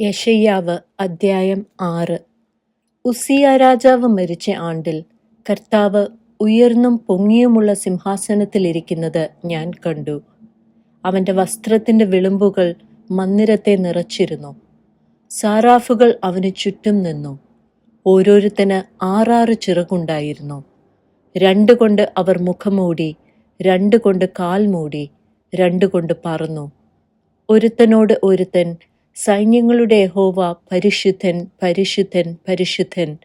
യെശയ്യാവ് അദ്ധ്യായം ആറ്. ഉസിയ രാജാവ് മരിച്ച ആണ്ടിൽ കർത്താവ് ഉയർന്നും പൊങ്ങിയുമുള്ള സിംഹാസനത്തിലിരിക്കുന്നത് ഞാൻ കണ്ടു. അവന്റെ വസ്ത്രത്തിന്റെ വിളുമ്പുകൾ മന്ദിരത്തെ നിറച്ചിരുന്നു. സാറാഫുകൾ അവന് ചുറ്റും നിന്നു. ഓരോരുത്തന് ആറാറ് ചിറകുണ്ടായിരുന്നു. രണ്ട് കൊണ്ട് അവർ മുഖമൂടി രണ്ട് കൊണ്ട് കാൽ മൂടി രണ്ട് കൊണ്ട് പറന്നു. ഒരുത്തനോട് ഒരുത്തൻ സൈന്യങ്ങളുടെ യഹോവ പരിശുദ്ധൻ പരിശുദ്ധൻ പരിശുദ്ധൻ.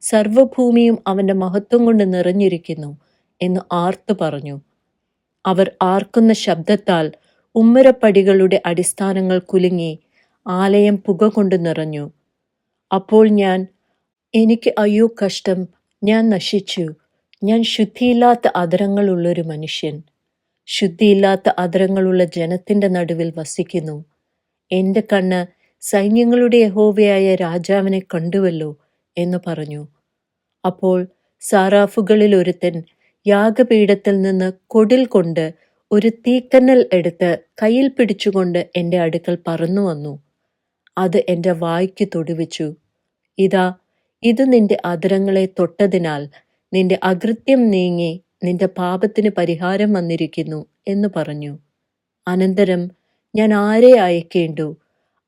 സർവഭൂമിയും അവന്റെ മഹത്വം കൊണ്ട് നിറഞ്ഞിരിക്കുന്നു എന്ന് ആർത്തു പറഞ്ഞു. അവർ ആർക്കുന്ന ശബ്ദത്താൽ ഉമ്മരപ്പടികളുടെ അടിസ്ഥാനങ്ങൾ കുലുങ്ങി ആലയം പുക കൊണ്ട് നിറഞ്ഞു. അപ്പോൾ ഞാൻ എനിക്ക് അയ്യോ കഷ്ടം ഞാൻ നശിച്ചു. ഞാൻ ശുദ്ധിയില്ലാത്ത അധരങ്ങളുള്ളൊരു മനുഷ്യൻ. ശുദ്ധിയില്ലാത്ത അധരങ്ങളുള്ള ജനത്തിന്റെ നടുവിൽ വസിക്കുന്നു. എന്റെ കണ്ണ് സൈന്യങ്ങളുടെ യഹോവയായ രാജാവിനെ കണ്ടുവല്ലോ എന്ന് പറഞ്ഞു. അപ്പോൾ സാറാഫുകളിൽ ഒരുത്തൻ യാഗപീഠത്തിൽ നിന്ന് കൊടിൽ കൊണ്ട് ഒരു തീക്കന്നൽ എടുത്ത് കയ്യിൽ പിടിച്ചുകൊണ്ട് എന്റെ അടുക്കൽ പറന്നു വന്നു. അത് എന്റെ വായ്ക്ക് തൊടുവിച്ചു. ഇതാ ഇത് നിന്റെ അതിരങ്ങളെ തൊട്ടതിനാൽ നിന്റെ അകൃത്യം നീങ്ങി നിന്റെ പാപത്തിന് പരിഹാരം വന്നിരിക്കുന്നു എന്ന് പറഞ്ഞു. അനന്തരം ഞാൻ ആരെ അയക്കേണ്ടു?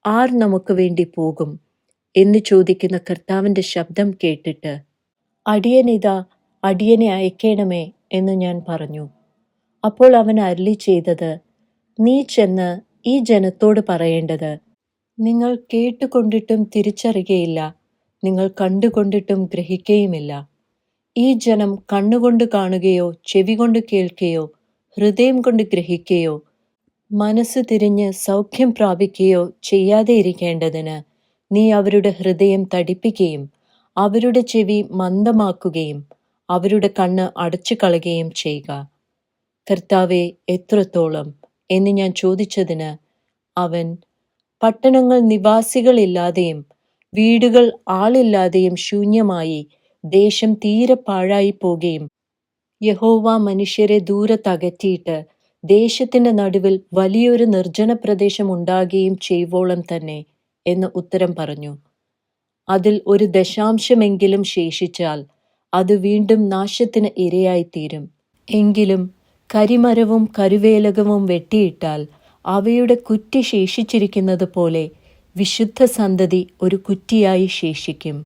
ആർ നമുക്ക് വേണ്ടി പോകും? എന്ന് ചോദിക്കുന്ന കർത്താവിന്റെ ശബ്ദം കേട്ടിട്ട് അടിയനിതാ അടിയനെ അയക്കണമേ എന്ന് ഞാൻ പറഞ്ഞു. അപ്പോൾ അവൻ അരളി ചെയ്തത് നീ ചെന്ന് ഈ ജനത്തോട് പറയേണ്ടത് നിങ്ങൾ കേട്ടുകൊണ്ടിട്ടും തിരിച്ചറിയുകയില്ല നിങ്ങൾ കണ്ടുകൊണ്ടിട്ടും ഗ്രഹിക്കുകയുമില്ല. ഈ ജനം കണ്ണുകൊണ്ട് കാണുകയോ ചെവി കൊണ്ട് കേൾക്കുകയോ ഹൃദയം കൊണ്ട് ഗ്രഹിക്കുകയോ മനസ്സ് തിരിഞ്ഞ് സൗഖ്യം പ്രാപിക്കുകയോ ചെയ്യാതെ ഇരിക്കേണ്ടതിന് നീ അവരുടെ ഹൃദയം തടിപ്പിക്കുകയും അവരുടെ ചെവി മന്ദമാക്കുകയും അവരുടെ കണ്ണ് അടച്ചു കളയുകയും ചെയ്യുക. കർത്താവെ എത്രത്തോളം എന്ന് ഞാൻ ചോദിച്ചതിന് അവൻ പട്ടണങ്ങൾ നിവാസികളില്ലാതെയും വീടുകൾ ആളില്ലാതെയും ശൂന്യമായി ദേശം തീരെ പാഴായി പോകുകയും യഹോവ മനുഷ്യരെ ദൂരത്തകറ്റിയിട്ട് ദേശത്തിന്റെ നടുവിൽ വലിയൊരു നിർജന പ്രദേശം ഉണ്ടാകുകയും ചെയ്യുവോളം തന്നെ എന്ന് ഉത്തരം പറഞ്ഞു. അതിൽ ഒരു ദശാംശമെങ്കിലും ശേഷിച്ചാൽ അത് വീണ്ടും നാശത്തിന് ഇരയായിത്തീരും. എങ്കിലും കരിമരവും കരുവേലകവും വെട്ടിയിട്ടാൽ അവയുടെ കുറ്റി ശേഷിച്ചിരിക്കുന്നത് പോലെ വിശുദ്ധ സന്തതി ഒരു കുറ്റിയായി ശേഷിക്കും.